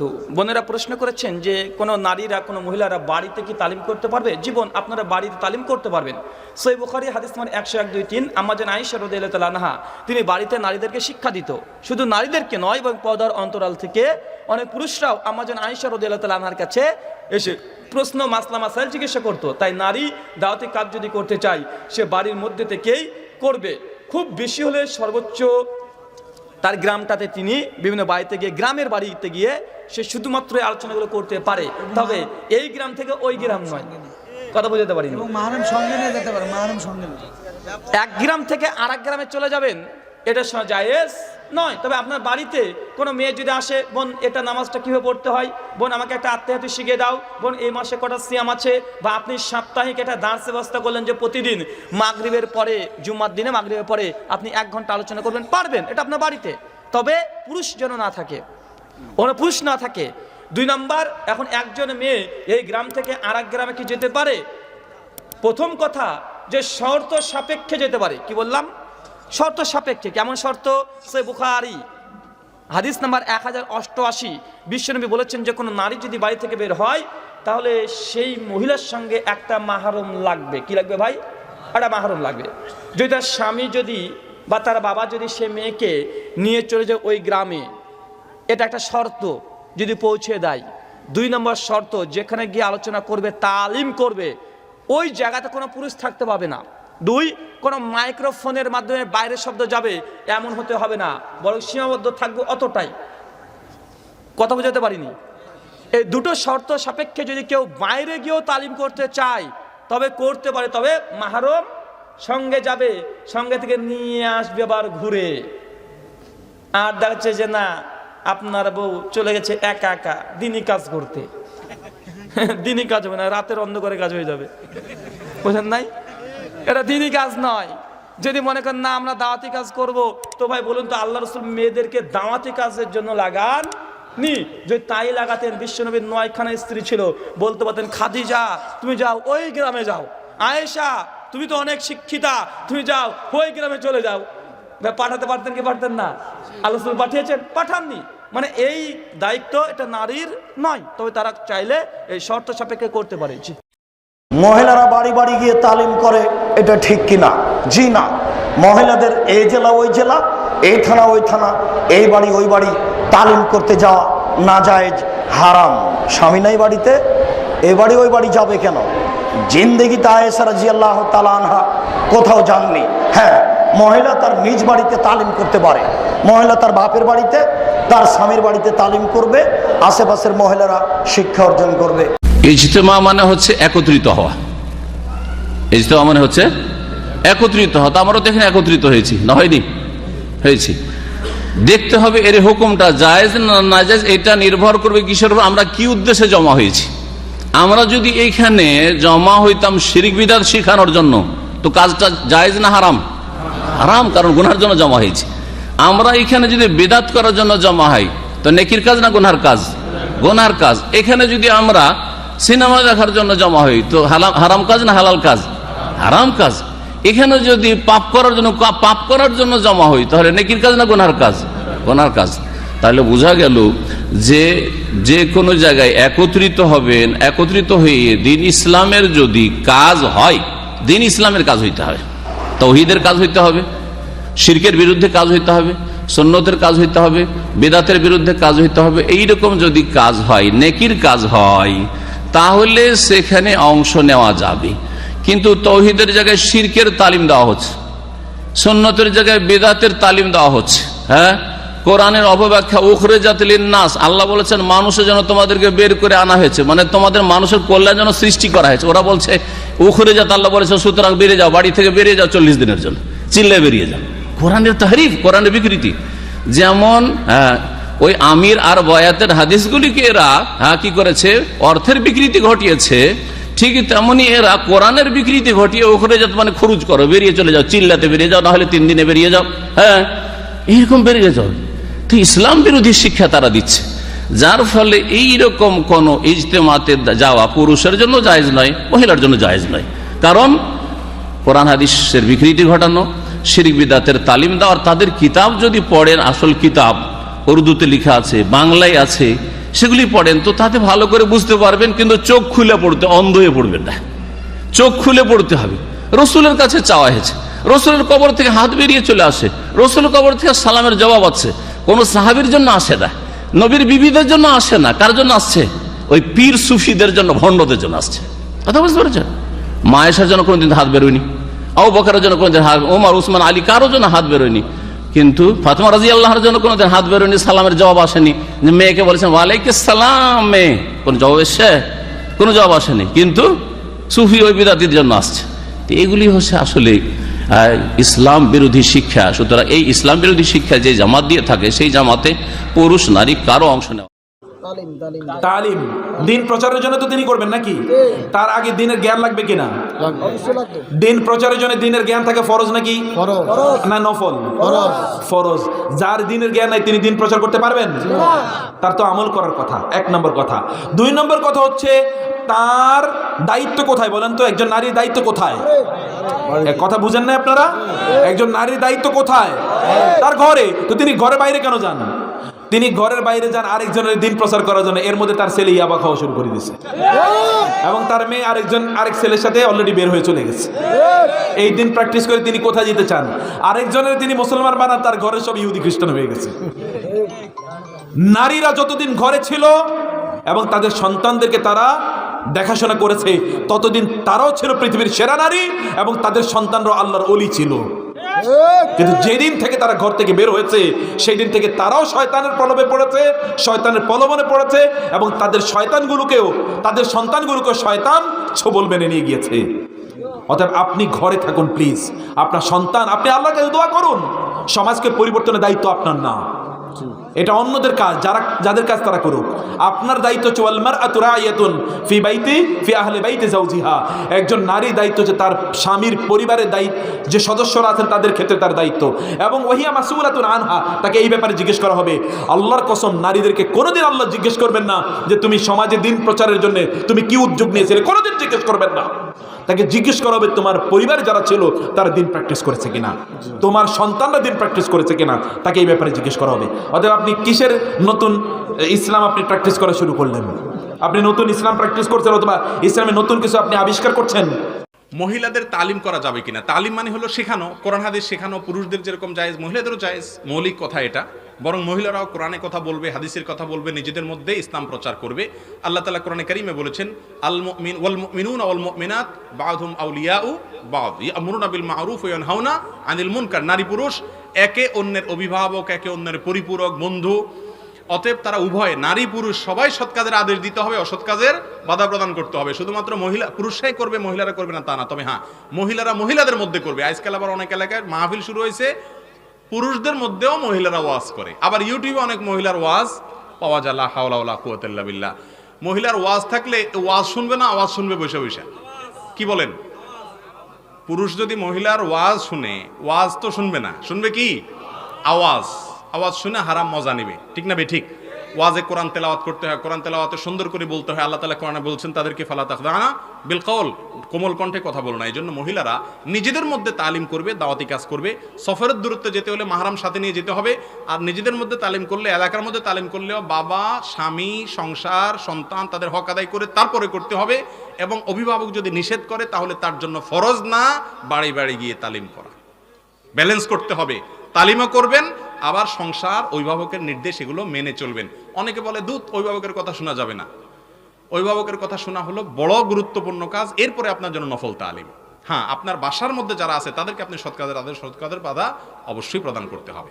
তো বোনেরা প্রশ্ন করেছেন যে কোনো নারীরা, কোনো মহিলারা বাড়িতে কি তালিম করতে পারবে? জীবন আপনারা বাড়িতে তালিম করতে পারবেন। সই বুখারি হাদিস নম্বর একশো এক দুই তিন আমাজন আইসা রদিল্লাহা তিনি বাড়িতে নারীদেরকে শিক্ষা দিত। শুধু নারীদেরকে নয় এবং পদার অন্তরাল থেকে অনেক পুরুষরাও আমাজন আইসা রদিল্লাহর কাছে এসে প্রশ্ন, মাসলা, মাসাইল জিজ্ঞাসা করতো। তাই নারী দাওয়াতি কাজ যদি করতে চায়, সে বাড়ির মধ্যে থেকেই করবে। খুব বেশি হলে সর্বোচ্চ তার গ্রামটাতে তিনি বিভিন্ন বাড়িতে গিয়ে গ্রামের বাড়িতে গিয়ে সে শুধুমাত্র আলোচনাগুলো করতে পারে। তবে এই গ্রাম থেকে ওই গ্রাম নয়। কথা বোঝাতে পারি সঙ্গে নিয়ে যেতে পারে মাহারম সঙ্গে এক গ্রাম থেকে আর গ্রামে চলে যাবেন এটা জায়েজ নয়, তবে আপনার বাড়িতে কোনো মেয়ে যদি আসে, বোন, এটা নামাজটা কীভাবে পড়তে হয়? বোন, আমাকে একটা আত্মীয়তা শিখিয়ে দাও। বোন, এই মাসে কটা সিয়াম আছে? বা আপনি সাপ্তাহিক একটা দাঁড় ব্যবস্থা করলেন যে প্রতিদিন মাগরিবের পরে, জুম্মার দিনে মাগরিবের পরে আপনি এক ঘণ্টা আলোচনা করবেন, পারবেন, এটা আপনার বাড়িতে। তবে পুরুষ যেন না থাকে, কোনো পুরুষ না থাকে। দুই নম্বর, এখন একজন মেয়ে এই গ্রাম থেকে আর গ্রামে কি যেতে পারে? প্রথম কথা, যে শর্ত সাপেক্ষে যেতে পারে। কি বললাম? শর্ত সাপেক্ষে, কেমন শর্ত? সে বুখারি। হাদিস নাম্বার এক হাজার অষ্টআশি। বিশ্বনবী বলেছেন, যে কোনো নারী যদি বাড়ি থেকে বের হয়, তাহলে সেই মহিলার সঙ্গে একটা মাহারম লাগবে। কি লাগবে ভাই? একটা মাহারম লাগবে। যদি তার স্বামী যদি বা তার বাবা যদি সে মেয়েকে নিয়ে চলে যায় ওই গ্রামে, এটা একটা শর্ত যদি পৌঁছে দেয়। দুই নম্বর শর্ত, যেখানে গিয়ে আলোচনা করবে, তালিম করবে, ওই জায়গাতে কোনো পুরুষ থাকতে পাবে না। দুই, কোনো মাইক্রোফোনের মাধ্যমে বাইরের শব্দ যাবে, এমন হতে হবে না, বরং সীমাবদ্ধ থাকবে অতটাই। কথা বোঝাতে পারিনি? এই দুটো শর্ত সাপেক্ষে যদি কেউ বাইরে গিয়েও তালিম করতে চায়, তবে করতে পারে, তবে মাহারম সঙ্গে যাবে, সঙ্গে থেকে নিয়ে আসবে আবার ঘুরে। আর দেখাচ্ছে যে না, আপনার বউ চলে গেছে একা একা, দিনই কাজ করতে। দিনই কাজ হবে না, রাতের অন্ধকারে কাজ হয়ে যাবে। বুঝেন নাই? এটা দিনই কাজ নয়। যদি মনে করেন, না, আমরা দাওয়াতি কাজ করব, তো ভাই বলুন তো, আল্লাহ রসুল মেয়েদেরকে দাওয়াতি কাজের জন্য লাগান নি যদি তাই লাগাতেন, বিশ্বনবীর নয়খানা স্ত্রী ছিল, বলতে পারতেন, খাদিজা, তুমি যাও, ওই গ্রামে যাও। আয়েশা, তুমি তো অনেক শিক্ষিতা, তুমি যাও, ওই গ্রামে চলে যাও। পাঠাতে পারতেন কি পারতেন না? আল্লাহ রসুল পাঠিয়েছেন, পাঠাননি। মানে এই দায়িত্ব এটা নারীর নয়, তবে তারা চাইলে এই শর্ত সাপেক্ষে করতে পারে। মহিলারা বাড়ি বাড়ি গিয়ে তালিম করে এটা ঠিক কিনা? জি না। মহিলাদের এই জেলা, ওই জেলা এই থানা, ওই থানা, এই বাড়ি, ওই বাড়ি, তালিম করতে যাওয়া না যায় হারাম। স্বামী নাই বাড়িতে, এ বাড়ি, ওই বাড়ি যাবে কেন? জিন্দেগি তায়েসারা জি আল্লাহ তালানহা কোথাও যাননি। হ্যাঁ মহিলা তার নিজ বাড়িতে তালিম করতে পারে। মহিলা তার বাপের বাড়িতে, তার স্বামীর বাড়িতে তালিম করবে। আশেপাশের মহিলারা শিক্ষা অর্জন করবে। ইজতেমা মানে হচ্ছে একত্রিত হওয়া। ইজতেমা মানে হচ্ছে একত্রিত হওয়া। তো আমরাও দেখেন একত্রিত হয়েছি। না, হয়নি? হয়েছি। দেখতে হবে এর হুকুমটা জায়েজ না না জায়েজ এটা নির্ভর করবে কিসের উপর, আমরা কি উদ্দেশ্যে জমা হয়েছি। আমরা যদি এইখানে জমা হইতাম শিরিক বিদাত শিখানোর জন্য, তো কাজটা জায়েজ না হারাম? হারাম, কারণ গুনার জন্য জমা হয়েছে। আমরা এখানে যদি বেদাত করার জন্য জমা হয়, তো নেকির কাজ না গুনার কাজ? গুনার কাজ। এখানে যদি আমরা সিনেমা দেখার জন্য জমা হই, তো হারাম কাজ না হালাল কাজ? হারাম কাজ। এখানে যদি পাপ করার জন্য পাপ করার জন্য জমা হই, তাহলে নেকির কাজ না গুনার কাজ? গুনার কাজ। তাহলে বোঝা গেল যে যে কোনো জায়গায় একত্রিত হবেন, একত্রিত হয়ে দিন ইসলামের যদি কাজ হয়, দিন ইসলামের কাজ হইতে হবে। তৌহিদের কাজ হইতে হবে, শিরকের বিরুদ্ধে কাজ হইতে হবে সন্ন্যতের কাজ হইতে হবে, বেদাতের বিরুদ্ধে কাজ হইতে হবে এই রকম যদি কাজ হয়, নেকির কাজ হয়, তাহলে সেখানে অংশ নেওয়া যাবে। কিন্তু তৌহিদের জায়গায় শিরকের তালিম দেওয়া হচ্ছে। সন্ন্যতের জায়গায় বেদাতের তালিম দেওয়া হচ্ছে। হ্যাঁ? কোরআনের অপব্যাখ্যা উখরে জাতিলিন নাস আল্লাহ বলেছেন মানুষের জন্য তোমাদেরকে বের করে আনা হয়েছে মানে তোমাদের মানুষের কল্যাণ যেন সৃষ্টি করা হয়েছে। ওরা বলছে উখরে জাত আল্লাহ বলেছে সুতরাং বেরিয়ে যাও, বাড়ি থেকে বেরিয়ে যাও চল্লিশ দিনের জন্য। চিল্লে বেরিয়ে যাও। কোরআনের তাহরিফ, কোরআনের বিকৃতি। যেমন হ্যাঁ ওই আমির আর বয়াতের হাদিসগুলিকে এরা হ্যাঁ কি করেছে? অর্থের বিকৃতি ঘটিয়েছে। ঠিক তেমনি এরা কোরআনের বিকৃতি ঘটিয়ে ওখানে যাতে মানে খরচ করো, বেরিয়ে চলে যাও, চিল্লাতে বেরিয়ে যাও, নাহলে তিন দিনে বেরিয়ে যাও। হ্যাঁ এইরকম বেরিয়ে যাও। তো ইসলাম বিরোধী শিক্ষা তারা দিচ্ছে। যার ফলে এই রকম কোন ইজতেমাতে যাওয়া পুরুষের জন্য জায়েজ নয়, মহিলার জন্য জায়েজ নয়। কারণ কোরআন হাদিসের বিকৃতি ঘটানো, শিরিক বিদাতের তালিম দেওয়ার তাদের কিতাব যদি পড়েন, আসল কিতাব উর্দুতে লেখা আছে, বাংলায় আছে, সেগুলি পড়েন তো তাতে ভালো করে বুঝতে পারবেন, কিন্তু চোখ খুলে পড়তে অন্ধ হয়ে পড়বেন না। চোখ খুলে পড়তে হবে। রসুলের কাছে চাওয়া হয়েছে। রসুলের কবর থেকে হাত বেরিয়ে চলে আসে। রসুলের কবর থেকে সালামের জবাব আছে। কোনো সাহাবির জন্য আসে না। নবীর বিবিদের জন্য আসে না। কার জন্য আসছে? ওই পীর সুফিদের জন্য, ভণ্ডদের জন্য আসছে। কথা বুঝতে পেরেছেন? মায়েশার জন্য কোনোদিন হাত বেরোয়নি। আউ বকারের জন্য কোনোদিন হাত ওমর, উসমান, আলী, কারোর জন্য হাত বেরোয়নি। কিন্তু ফাতেমা রাজি আল্লাহর জন্য কোনোদিন হাত বেরোয়নি, সালামের জবাব আসেনি। যে মেয়েকে বলেছেন ওয়ালাইকে সালাম মেয়ে কোনো জবাব এসছে? কোনো জবাব আসেনি। কিন্তু সুফি ওই বিদাতির জন্য আসছে। তো এগুলি হচ্ছে আসলে ইসলাম বিরোধী শিক্ষা। সুতরাং এই ইসলাম বিরোধী শিক্ষা যে জামাত দিয়ে থাকে, সেই জামাতে পুরুষ, নারী কারও অংশ নেওয়া তালিম দিন প্রচারের জন্য তো তিনি করবেন নাকি? তার আগে দিনের জ্ঞান লাগবে কিনা? দিন প্রচারের জন্য দিনের জ্ঞান থাকে ফরজ নাকি? না নফল। ফরজ। ফরজ। যার দিনের জ্ঞান নাই তিনি দিন প্রচার করতে পারবেন? তার তো আমল করার কথা এক নম্বর কথা। দুই নম্বর কথা হচ্ছে তার দায়িত্ব কোথায় বলেন তো? একজন নারীর দায়িত্ব কোথায়? কথা বুঝেন না আপনারা? একজন নারীর দায়িত্ব কোথায়? তার ঘরে। তো তিনি ঘরে বাইরে কেন যান? তিনি ঘরের বাইরে যান আরেকজনের দিন প্রচার করার জন্য। এর মধ্যে তার ছেলে ইয়াবা খাওয়া শুরু করে দিয়েছে। এবং তার মেয়ে আরেকজন, আরেক ছেলের সাথে অলরেডি বের হয়ে চলে গেছে। এই দিন প্র্যাকটিস করে তিনি কোথায় যেতে চান? আরেকজনের তিনি মুসলমান বানান, তার ঘরে সব ইহুদি খ্রিস্টান হয়ে গেছে। নারীরা যতদিন ঘরে ছিল এবং তাদের সন্তানদেরকে তারা দেখাশোনা করেছে, ততদিন তারাও ছিল পৃথিবীর সেরা নারী এবং তাদের সন্তানরাও আল্লাহর অলি ছিল। কিন্তু যেদিন থেকে তারা ঘর থেকে বের হয়েছে সেই দিন থেকে তারাও শয়তানের প্রলোভে পড়েছে, শয়তানের প্রলোভনে পড়েছে এবং তাদের শয়তানগুলোকেও, তাদের সন্তানগুলোকেও শয়তান ছবল মেনে নিয়ে গিয়েছে। অতএব আপনি ঘরে থাকুন প্লিজ আপনার সন্তান, আপনি আল্লাহকে দোয়া করুন। সমাজকে পরিবর্তনের দায়িত্ব আপনার না। এটা অন্যদের কাজ, যারা, যাদের কাজ তারা করুক। আপনার দায়িত্ব হচ্ছে ওয়ালমার আতুরায়াতুন ফি বাইতি, ফি আহলে বাইতে জাউজিহা একজন নারী দায়িত্ব হচ্ছে, তার স্বামীর পরিবারের দায়িত্ব, যে সদস্যরা আছেন, তাদের ক্ষেত্রে তার দায়িত্ব। এবং ওহিয়া মাসুলাতুন আনহা, তাকে এই ব্যাপারে জিজ্ঞেস করা হবে। আল্লাহর কসম, নারীদেরকে কোনোদিন আল্লাহ জিজ্ঞেস করবেন না যে, তুমি সমাজে দিন প্রচারের জন্য, তুমি কি উদ্যোগ নিয়েছিলে? কোনোদিন জিজ্ঞেস করবেন না। তাকে জিজ্ঞেস করা হবে, তোমার পরিবার যারা ছিল, তারা দিন প্র্যাকটিস করেছে কিনা? তোমার সন্তানরা দিন প্র্যাকটিস করেছে কিনা? তাকে এই ব্যাপারে জিজ্ঞেস করা হবে। অতএব আপনি কিসের নতুন ইসলাম আপনি প্র্যাকটিস করা শুরু করলেন? আপনি নতুন ইসলাম প্র্যাকটিস করছেন অথবা ইসলামে নতুন কিছু আপনি আবিষ্কার করছেন? মহিলাদের তালিম করা যাবে কিনা? তালিম মানে হলো শেখানো, কোরআন, হাদিস শেখানো, পুরুষদের যেরকম জায়েজ, মহিলাদেরও জায়েজ, মৌলিক কথা এটা। বরং মহিলারাও কোরআনে কথা বলবে, হাদিসের কথা বলবে, নিজেদের মধ্যে ইসলাম প্রচার করবে। আল্লাহ তালা কোরআনে কারিমে বলেছেন, আল মুমিন, ওয়াল মুমিনুন ওয়াল মুমিনাত বাযুহুম আউলিয়াউ বাদ। ইয়ামুরুনা বিল মারুফ ওয়া ইয়ানহাউনা আনিল মুনকার। নারী পুরুষ, একে অন্যের অভিভাবক, একে অন্যের পরিপূরক, বন্ধু অতএব তারা উভয় নারী, পুরুষ, সবাই সৎ কাজের আদেশ দিতে হবে, অসৎ কাজের বাধা প্রদান করতে হবে। শুধুমাত্র মহিলা, পুরুষরাই করবে, মহিলারা করবে না তা না। তবে হ্যাঁ মহিলারা মহিলাদের মধ্যে করবে। আজকাল আবার অনেক এলাকায় মাহফিল শুরু হয়েছে, পুরুষদের মধ্যেও মহিলারা ওয়াজ করে। আবার ইউটিউবে অনেক মহিলার ওয়াজ পাওয়া যায়, লা হাওলা ইল্লা বিল্লাহ। মহিলার ওয়াজ থাকলে ওয়াজ শুনবে না, আওয়াজ শুনবে বসে বসে। কি বলেন? পুরুষ যদি মহিলার ওয়াজ শুনে, ওয়াজ তো শুনবে না। শুনবে কি? আওয়াজ। আওয়াজ শুনে হারাম মজা নেবে। ঠিক না বে, ঠিক? ওয়াজে কোরআন তেলাওয়াত করতে হয়, কোরআন তেলাওয়াতে সুন্দর করে বলতে হয়, আল্লাহ তালা কোরআনে বলছেন, তাদেরকে ফালা তাকদানা বিল কওল। কোমল কণ্ঠে কথা বলো না। এই জন্য মহিলারা নিজেদের মধ্যে তালিম করবে, দাওয়াতি কাজ করবে। সফরের দূরত্বে যেতে হলে মাহারাম সাথে নিয়ে যেতে হবে। আর নিজেদের মধ্যে তালিম করলে, এলাকার মধ্যে তালিম করলেও বাবা, স্বামী, সংসার, সন্তান তাদের হক আদায় করে তারপরে করতে হবে। এবং অভিভাবক যদি নিষেধ করে, তাহলে তার জন্য ফরজ না, বাড়ি বাড়ি গিয়ে তালিম করা। ব্যালেন্স করতে হবে। তালিমও করবেন আবার সংসার অভিভাবকের নির্দেশ এগুলো মেনে চলবেন। অনেকে বলে দূত অভিভাবকের কথা শোনা যাবে না। অভিভাবকের কথা শোনা হলো বড় গুরুত্বপূর্ণ কাজ, এরপরে আপনার জন্য নফল তালিম। হ্যাঁ আপনার বাসার মধ্যে যারা আছে, তাদেরকে আপনি সৎ আদেশ সৎ বাধা অবশ্যই প্রদান করতে হবে।